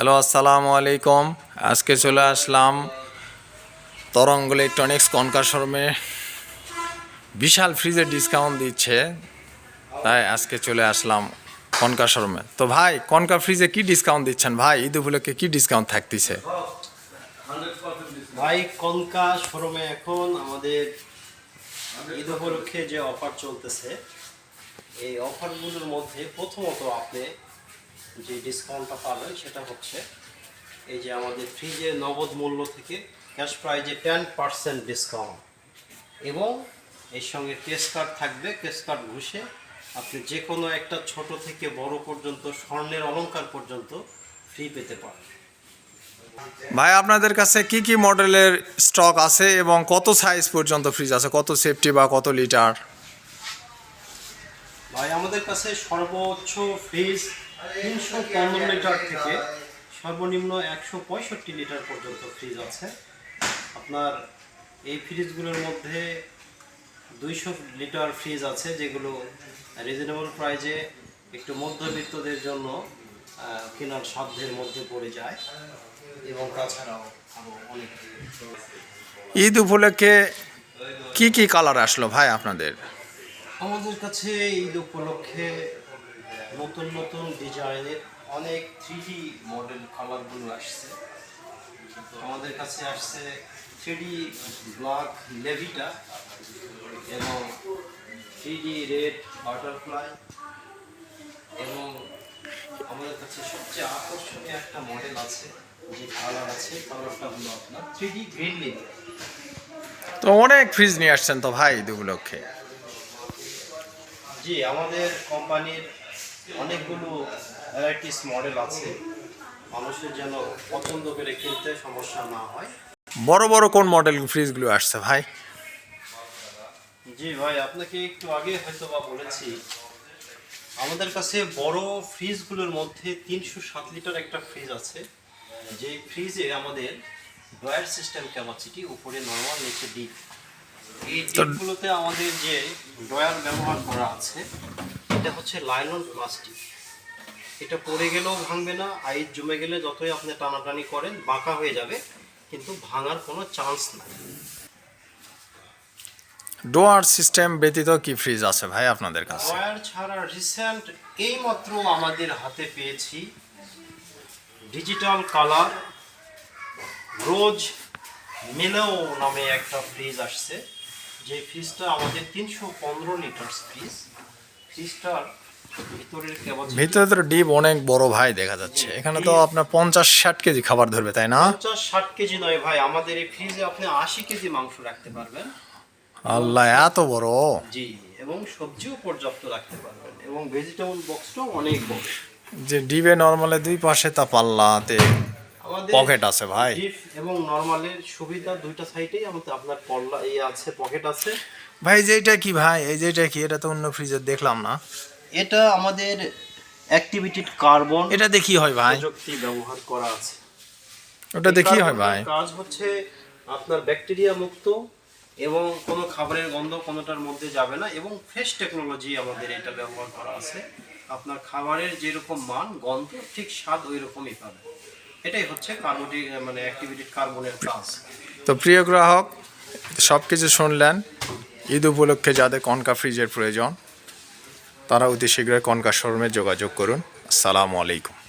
Hello, আসসালামু আলাইকুম। আজকে চলে আসলাম তরঙ্গ ইলেকট্রনিক্স কনকা শোরুমে বিশাল ফ্রিজের ডিসকাউন্ট দিচ্ছে, তাই আজকে চলে আসলাম কনকা শর্মে তো ভাই, কনকা ফ্রিজে কি ডিসকাউন্ট দিচ্ছেন? ভাই, ঈদ উপলক্ষে কি ডিসকাউন্ট থাকতেছে? ভাই কনকা শোরুমে এখন আমাদের ঈদ উপলক্ষে যে অফার চলতেছে, এই অফারগুলোর মধ্যে প্রথমত আপনি যে ডিসকাউন্টটা পাবেন সেটা হচ্ছে এই যে আমাদের ফ্রিজে নগদ মূল্য থেকে ক্যাশ প্রাইজে টেন পার্সেন্ট ডিসকাউন্ট এবং এর সঙ্গে টেস্ট কার্ড থাকবে টেস্ট কার্ড ঘুষে আপনি যে কোনো একটা ছোট থেকে বড় পর্যন্ত স্বর্ণের অলংকার পর্যন্ত ফ্রি পেতে পারেন ভাই আপনাদের কাছে কি কি মডেলের স্টক আছে এবং কত সাইজ পর্যন্ত ফ্রিজ আছে? কত সেফটি বা কত লিটার ভাই আমাদের কাছে সর্বোচ্চ ফ্রিজ তিনশো পনেরো লিটার থেকে সর্বনিম্ন একশো পঁয়ষট্টি লিটার পর্যন্ত ফ্রিজ আছে। আপনার এই ফ্রিজগুলোর মধ্যে দুইশো লিটার ফ্রিজ আছে যেগুলো রিজনেবল প্রাইজে একটু মধ্যবিত্তদের জন্য কেনার সাধ্যের মধ্যে পড়ে যায়। এবং তাছাড়াও আরও অনেক ঈদ উপলক্ষে কি কি কালার আসলো ভাই আপনাদের? আমাদের কাছে ঈদ উপলক্ষে নতুন নতুন ডিজাইনের অনেক থ্রি মডেল কালারগুলো আসছে। আমাদের কাছে আসছে থ্রি ব্ল্যাক লেভিটা এবং থ্রি রেড বাটারফ্লাই এবং আমাদের কাছে সবচেয়ে আকর্ষণীয় একটা মডেল আছে যে কালার আছে কালারটা হলো আপনার থ্রি ডি গ্রিন লেভি তো অনেক ফ্রিজ নিয়ে আসছেন তো ভাই উপলক্ষে। জি আমাদের কোম্পানির অনেকগুলো ভ্যারাইটিস মডেল আছে। মানুষের যেন পছন্দ করে কিনতে সমস্যা না হয়। বড় বড় কোন মডেল ফ্রিজগুলো আসছে ভাই? জি ভাই আপনাকে একটু আগে হয়তো বা বলেছি আমাদের কাছে বড় ফ্রিজগুলোর মধ্যে তিনশো সাত লিটার একটা ফ্রিজ আছে। যে ফ্রিজে আমাদের ড্রয়ার সিস্টেম ক্যাপাসিটি উপরে নর্মাল নিচে ডিপ এই ডিপগুলোতে আমাদের যে ড্রয়ার ব্যবহার করা আছে এটা হচ্ছে লাইলন প্লাস্টিক। এটা পড়ে গেলেও ভাঙবে না আইস জমে গেলে যতই আপনি টানাটানি করেন বাঁকা হয়ে যাবে কিন্তু ভাঙার কোনো চান্স নাই। ডোয়ার সিস্টেম ব্যতীত কি ফ্রিজ আছে ভাই আপনাদের কাছে? ওয়্যার ছাড়া রিসেন্ট এইমাত্র আমাদের হাতে পেয়েছি ডিজিটাল কালার রোজ মিলেও নামে একটা ফ্রিজ আসছে। যে ফ্রিজটা আমাদের তিনশো পনেরো লিটার ফ্রিজ ভিতরে ডিপ অনেক বড় ভাই দেখা যাচ্ছে। এখানে তো আপনার পঞ্চাশ ষাট কেজি খাবার ধরবে তাই না? পঞ্চাশ ষাট কেজি নয় ভাই আমাদের এই ফ্রিজে আপনি আশি কেজি মাংস রাখতে পারবেন। আল্লাহ এত বড়? জি এবং সবজিও পর্যাপ্ত রাখতে পারবেন এবং ভেজিটেবল বক্সটাও অনেক বড়। যে ডিবে নর্মালে দুই পাশে তা পাল্লাতে পকেট আছে ভাই। এবং নরমালের সুবিধা দুইটা সাইডেই আমাদের আপনার পল্লা এই আছে পকেট আছে। ভাই যেটা কি ভাই? এই যেটা কি? এটা তো অন্য ফ্রিজের দেখলাম না। এটা আমাদের অ্যাক্টিভিটেড কার্বন এটা দেখি হয় ভাই? প্রযুক্তি ব্যবহার করা আছে। ওটা দেখি হয় ভাই? কাজ হচ্ছে আপনার ব্যাকটেরিয়া মুক্ত এবং কোনো খাবারের গন্ধ কোনোটার মধ্যে যাবে না এবং ফ্রেশ টেকনোলজি আমাদের এটা ব্যবহার করা আছে। আপনার খাবারের যেরকম মান গন্ধ ঠিক স্বাদ ওই রকমই পাবে। এটাই হচ্ছে কার্বোটি মানে অ্যাক্টিভিটেড কার্বনের কাজ তো প্রিয় গ্রাহক সব কিছু শুনলেন। ঈদ উপলক্ষে যাদের কনকা ফ্রিজের প্রয়োজন, তারা অতি শীঘ্রই কনকা শোরুমে যোগাযোগ করুন। আসসালামু আলাইকুম।